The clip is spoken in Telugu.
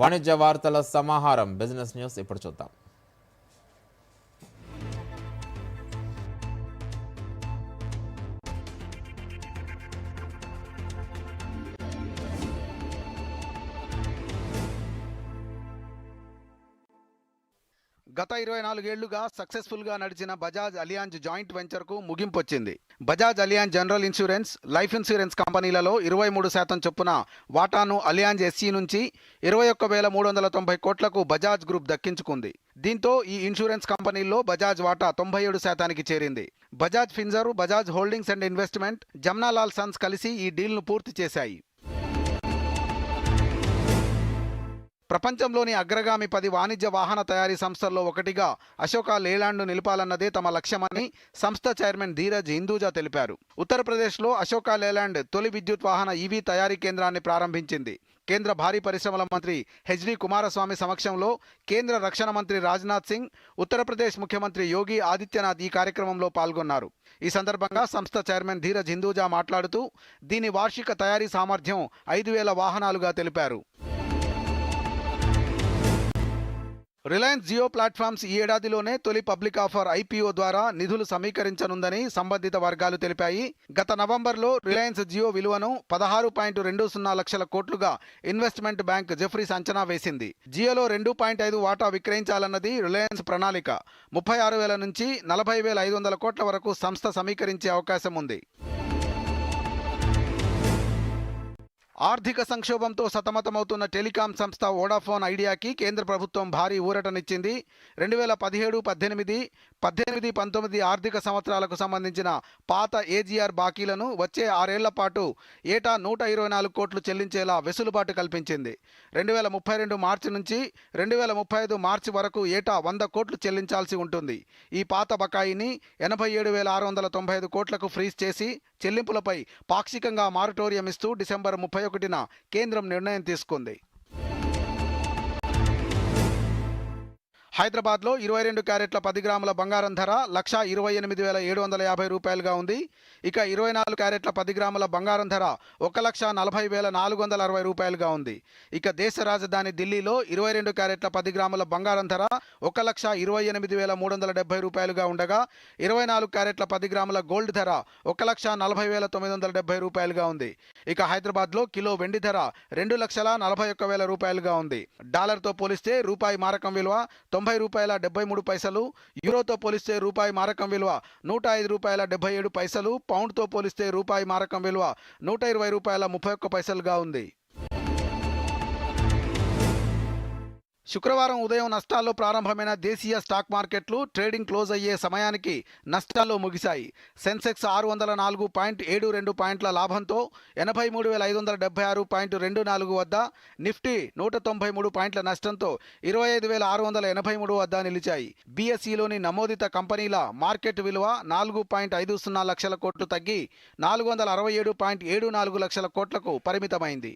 వాణిజ్య వార్తల సమాహారం బిజినెస్ న్యూస్ ఇప్పుడు చూద్దాం. గత ఇరవై నాలుగేళ్ళుగా సక్సెస్ఫుల్గా నడిచిన బజాజ్ అలియాంజ్ జాయింట్ వెంచర్కు ముగింపు వచ్చింది Bajaj Allianz general insurance life insurance కంపెనీలలో ఇరవై మూడు శాతం చొప్పున వాటాను అలియాంజ్ ఎస్సీ నుంచి ఇరవై ఒక్క వేల మూడు వందల తొంభై కోట్లకు బజాజ్ గ్రూప్ దక్కించుకుంది. దీంతో ఈ ఇన్సూరెన్స్ కంపెనీల్లో బజాజ్ వాటా తొంభై ఏడు శాతానికి చేరింది. Bajaj Finserv Bajaj Holdings and Investment Jamnalal Sons కలిసి ఈ డీల్ను పూర్తి చేశాయి. ప్రపంచంలోని అగ్రగామి పది వాణిజ్య వాహన తయారీ సంస్థల్లో ఒకటిగా అశోక లేలాండ్ను నిలపాలన్నదే తమ లక్ష్యమని సంస్థ చైర్మన్ ధీరజ్ హిందూజా తెలిపారు. ఉత్తరప్రదేశ్లో అశోక లేలాండ్ తొలి విద్యుత్ వాహన ఈవీ తయారీ కేంద్రాన్ని ప్రారంభించింది. కేంద్ర భారీ పరిశ్రమల మంత్రి హెచ్డి కుమారస్వామి సమక్షంలో కేంద్ర రక్షణ మంత్రి రాజ్నాథ్ సింగ్ ఉత్తరప్రదేశ్ ముఖ్యమంత్రి యోగి ఆదిత్యనాథ్ ఈ కార్యక్రమంలో పాల్గొన్నారు. ఈ సందర్భంగా సంస్థ చైర్మన్ ధీరజ్ హిందూజా మాట్లాడుతూ దీని వార్షిక తయారీ సామర్థ్యం ఐదు వేల వాహనాలుగా తెలిపారు. రిలయన్స్ జియో ప్లాట్ఫామ్స్ ఈ ఏడాదిలోనే తొలి పబ్లిక్ ఆఫర్ ఐపీఓ ద్వారా నిధులు సమీకరించనుందని సంబంధిత వర్గాలు తెలిపాయి. గత నవంబర్లో రిలయన్స్ జియో విలువను పదహారు పాయింట్ రెండు సున్నా లక్షల కోట్లుగా ఇన్వెస్ట్మెంట్ బ్యాంక్ జెఫ్రీస్ అంచనా వేసింది. జియోలో రెండు పాయింట్ ఐదు వాటా విక్రయించాలన్నది రిలయన్స్ ప్రణాళిక. ముప్పై ఆరు వేల నుంచి నలభై వేల ఐదు వందల కోట్ల వరకు సంస్థ సమీకరించే అవకాశం ఉంది. ఆర్థిక సంక్షోభంతో సతమతమవుతున్న టెలికాం సంస్థ వోడాఫోన్ ఐడియాకి కేంద్ర ప్రభుత్వం భారీ ఊరటనిచ్చింది. రెండు వేల పదిహేడు పద్దెనిమిది పద్దెనిమిది పంతొమ్మిది ఆర్థిక సంవత్సరాలకు సంబంధించిన పాత ఏజీఆర్ బాకీలను వచ్చే ఆరేళ్ళ పాటు ఏటా నూట ఇరవై నాలుగు కోట్లు చెల్లించేలా వెసులుబాటు కల్పించింది. రెండు వేల ముప్పై రెండు మార్చి నుంచి రెండు వేల ముప్పై ఐదు మార్చి వరకు ఏటా వంద కోట్లు చెల్లించాల్సి ఉంటుంది. ఈ పాత బకాయిని ఎనభై ఏడు వేల ఆరు వందల తొంభై ఐదు కోట్లకు ఫ్రీజ్ చేసి చెల్లింపులపై పాక్షికంగా మారటోరియం ఇస్తూ డిసెంబర్ ముప్పై ఒకటిన కేంద్రం నిర్ణయం తీసుకుంది. హైదరాబాద్లో ఇరవై రెండు క్యారెట్ల పది గ్రాముల బంగారం ధర లక్ష ఇరవై ఎనిమిది వేల ఏడు వందల యాభై రూపాయలుగా ఉంది. ఇక ఇరవై నాలుగు క్యారెట్ల పది గ్రాముల బంగారం ధర ఒక లక్ష నలభై వేల నాలుగు వందల అరవై రూపాయలుగా ఉంది. ఇక దేశ రాజధాని ఢిల్లీలో ఇరవై రెండు క్యారెట్ల పది గ్రాముల బంగారం ధర ఒక లక్ష ఇరవై ఎనిమిది వేల మూడు వందల డెబ్బై రూపాయలుగా ఉండగా ఇరవై నాలుగు క్యారెట్ల పది గ్రాముల గోల్డ్ ధర ఒక లక్ష నలభై వేల తొమ్మిది వందల డెబ్బై రూపాయలుగా ఉంది. ఇక హైదరాబాద్లో కిలో వెండి ధర రెండు లక్షల నలభై ఒక్క వేల రూపాయలుగా ఉంది. డాలర్తో పోలిస్తే రూపాయి మారకం విలువ తొంభై తొంభై రూపాయల డెబ్బై మూడు పైసలు యూరోతో పోలిస్తే రూపాయి మారకం విలువ నూట ఐదు రూపాయల డెబ్బై ఏడు పైసలు పౌండ్తో పోలిస్తే రూపాయి మారకం విలువ నూట ఇరవై రూపాయల ముప్పై ఒక్క పైసలుగా ఉంది. శుక్రవారం ఉదయం నష్టాల్లో ప్రారంభమైన దేశీయ స్టాక్ మార్కెట్లు ట్రేడింగ్ క్లోజ్ అయ్యే సమయానికి నష్టాల్లో ముగిశాయి. సెన్సెక్స్ ఆరు వందల నాలుగు పాయింట్ ఏడు రెండు పాయింట్ల లాభంతో ఎనభై మూడు వేల ఐదు వందల డెబ్బై ఆరు పాయింట్ రెండు నాలుగు వద్ద నిఫ్టీ నూట తొంభై మూడు పాయింట్ల నష్టంతో ఇరవై ఐదు వేల ఆరు వందల ఎనభై మూడు వద్ద నిలిచాయి. బీఎస్ఈలోని నమోదిత కంపెనీల మార్కెట్ విలువ నాలుగు పాయింట్ ఐదు సున్నా లక్షల కోట్లు తగ్గి నాలుగు వందల అరవై ఏడు పాయింట్ ఏడు నాలుగు లక్షల కోట్లకు పరిమితమైంది.